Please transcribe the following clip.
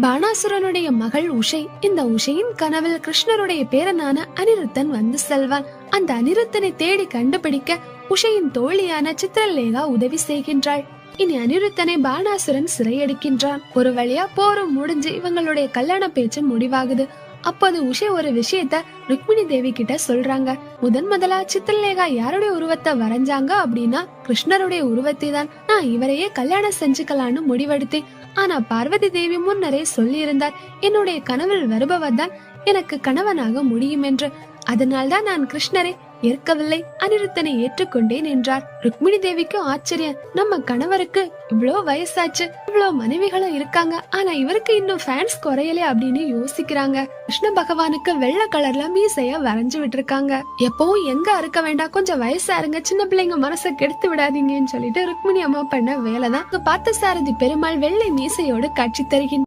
பானாசுரனுடைய மகள் உஷை. இந்த உஷையின் கனவில் கிருஷ்ணருடைய பேரனான அனிருத்தன் வந்து செல்வான். அந்த அனிருத்தனை தேடி கண்டுபிடிக்க உஷையின் தோழியான சித்திரலேகா உதவி செய்கின்றாள். இனி அனிருத்தனை பானாசுரன் சிறையடிக்கின்றான். ஒரு வழியா போரும் முடிஞ்சு இவங்களுடைய கல்யாண பேச்சு முடிவாகுது. அப்போது உஷை ஒரு விஷயத்த ருக்மிணி தேவி கிட்ட சொல்றாங்க. முதன் முதலா சித்திரலேகா யாருடைய உருவத்தை வரைஞ்சாங்க அப்படின்னா கிருஷ்ணருடைய உருவத்தை தான். நான் இவரையே கல்யாணம் செஞ்சுக்கலான்னு முடிவெடுத்தேன். ஆனா பார்வதி தேவி முன்னரே சொல்லியிருந்தார் என்னுடைய கனவில் வருபவர் தான் எனக்கு கணவனாக முடியும் என்று. அதனால்தான் நான் கிருஷ்ணரை ஏற்கவில்லை அனிருத்தனை ஏற்றுக்கொண்டேன் என்றார். ருக்மிணி தேவிக்கு ஆச்சரியம். நம்ம கணவருக்கு இவ்வளோ வயசாச்சு. இவ்வளோ மனைவிகளும் இருக்காங்க. ஆனா இவருக்கு இன்னும் ஃபேன்ஸ் குறையல அப்படின்னு யோசிக்கிறாங்க. கிருஷ்ண பகவானுக்கு வெள்ளை கலர்ல மீசைய வரைஞ்சு விட்டுருக்காங்க. எப்பவும் எங்க அறுக்க வேண்டாம். கொஞ்சம் வயசா இருங்க. சின்ன பிள்ளைங்க மனசை கெடுத்து விடாதீங்கன்னு சொல்லிட்டு ருக்மிணி அம்மா பண்ண வேலைதான். பார்த்த சாரதி பெருமாள் வெள்ளை மீசையோடு காட்சி தருகின்ற